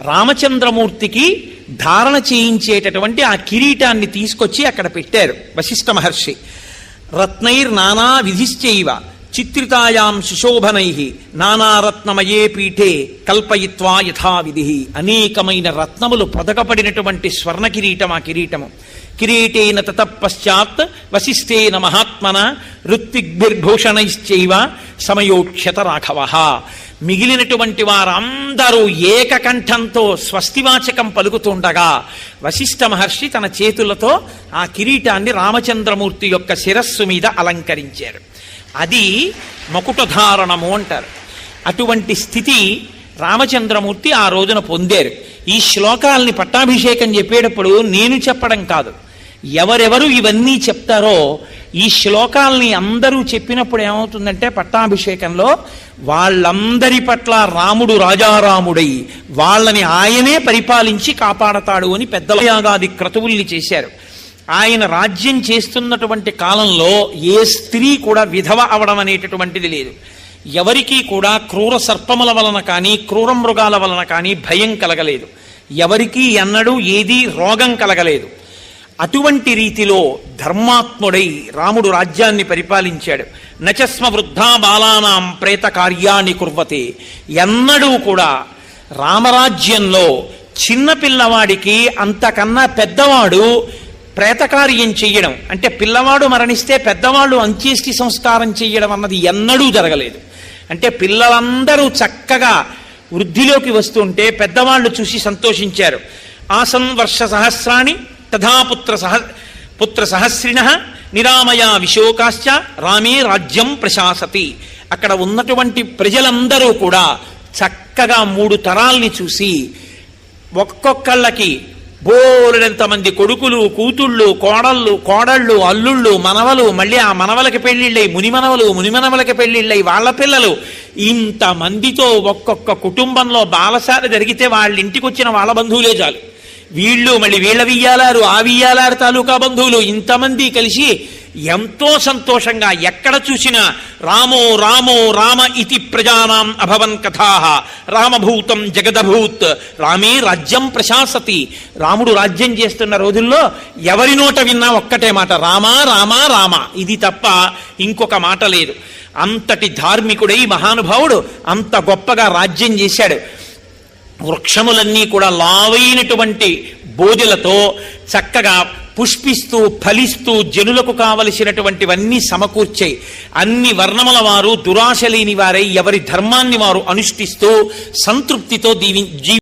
రామచంద్రమూర్తికి ధారణ చేయించేటటువంటి ఆ కిరీటాన్ని తీసుకొచ్చి అక్కడ పెట్టారు. వశిష్ఠ మహర్షి. రత్నైర్ నానా విధిశ్చైవ. చిత్రితాయాం సుశోభనై నానారత్నమయే పీఠే కల్పయిత్వా యథావిధి. అనేకమైన రత్నములు పొదకపడినటువంటి స్వర్ణ కిరీటం ఆ కిరీటము. కిరీటేన తతపశ్చాత్ వశిష్ఠేన మహాత్మన ఋత్విగ్భిర్భూషణైశ్చైవ సమయోక్షత రాఘవ. మిగిలినటువంటి వారందరూ ఏకకంఠంతో స్వస్తివాచకం పలుకుతుండగా వశిష్ఠ మహర్షి తన చేతులతో ఆ కిరీటాన్ని రామచంద్రమూర్తి యొక్క శిరస్సు మీద అలంకరించారు. అది మకుటధారణము అంటారు. అటువంటి స్థితి రామచంద్రమూర్తి ఆ రోజున పొందారు. ఈ శ్లోకాల్ని పట్టాభిషేకం చెప్పేటప్పుడు నేను చెప్పడం కాదు. ఎవరెవరు ఇవన్నీ చెప్తారో ఈ శ్లోకాల్ని అందరూ చెప్పినప్పుడు ఏమవుతుందంటే పట్టాభిషేకంలో వాళ్ళందరి పట్ల రాముడు రాజారాముడై వాళ్ళని ఆయనే పరిపాలించి కాపాడతాడు అని పెద్దల యాగాది క్రతువుల్ని చేశారు. ఆయన రాజ్యం చేస్తున్నటువంటి కాలంలో ఏ స్త్రీ కూడా విధవ అవడం అనేటటువంటిది లేదు. ఎవరికీ కూడా క్రూర సర్పముల వలన కానీ క్రూర మృగాల వలన కానీ భయం కలగలేదు. ఎవరికీ ఎన్నడూ ఏదీ రోగం కలగలేదు. అటువంటి రీతిలో ధర్మాత్ముడై రాముడు రాజ్యాన్ని పరిపాలించాడు. నచస్మ వృద్ధా బాలానాం ప్రేత కార్యాన్ని కుర్వతే. ఎన్నడూ కూడా రామరాజ్యంలో చిన్నపిల్లవాడికి అంతకన్నా పెద్దవాడు ప్రేతకార్యం చెయ్యడం అంటే పిల్లవాడు మరణిస్తే పెద్దవాళ్ళు అంత్యేష్టి సంస్కారం చెయ్యడం అన్నది ఎన్నడూ జరగలేదు. అంటే పిల్లలందరూ చక్కగా వృద్ధిలోకి వస్తుంటే పెద్దవాళ్ళు చూసి సంతోషించారు. ఆసన్ వర్ష సహస్రాన్ని తథా పుత్ర సహ పుత్ర సహస్రిణ నిరామయ విశోకాశ్చ రామే రాజ్యం ప్రశాసతి. అక్కడ ఉన్నటువంటి ప్రజలందరూ కూడా చక్కగా మూడు తరాల్ని చూసి ఒక్కొక్కళ్ళకి బోలెడంతమంది కొడుకులు కూతుళ్ళు కోడళ్ళు కోడళ్ళు అల్లుళ్ళు మనవలు మళ్ళీ ఆ మనవలకి పెళ్ళిళ్ళై మునిమనవలు మునిమనవలకి పెళ్ళిళ్ళై వాళ్ళ పిల్లలు. ఇంతమందితో ఒక్కొక్క కుటుంబంలో బాలసారి జరిగితే వాళ్ళ ఇంటికి వచ్చిన వాళ్ళ బంధువులే చాలు. వీళ్ళు మళ్ళీ వీళ్ళ వియ్యాలారు ఆ వియ్యాలారు తాలూకా బంధువులు ఇంతమంది కలిసి ఎంతో సంతోషంగా ఎక్కడ చూసినా రామో రామో రామ ఇతి ప్రజానాం అభవన్ కథా రామభూతం జగదభూత్ రామే రాజ్యం ప్రశాసతి. రాముడు రాజ్యం చేస్తున్న రోజుల్లో ఎవరి నోట విన్నా ఒక్కటే మాట రామా రామా రామ. ఇది తప్ప ఇంకొక మాట లేదు. అంతటి ధార్మికుడై మహానుభావుడు అంత గొప్పగా రాజ్యం చేశాడు. వృక్షములన్నీ కూడా లావైనటువంటి బోధులతో చక్కగా పుష్పిస్తూ ఫలిస్తూ జనులకు కావలసినటువంటివన్నీ సమకూర్చాయి. అన్ని వర్ణముల వారు దురాశ లేని వారై ఎవరి ధర్మాన్ని వారు అనుష్ఠిస్తూ సంతృప్తితో దీవి జీవి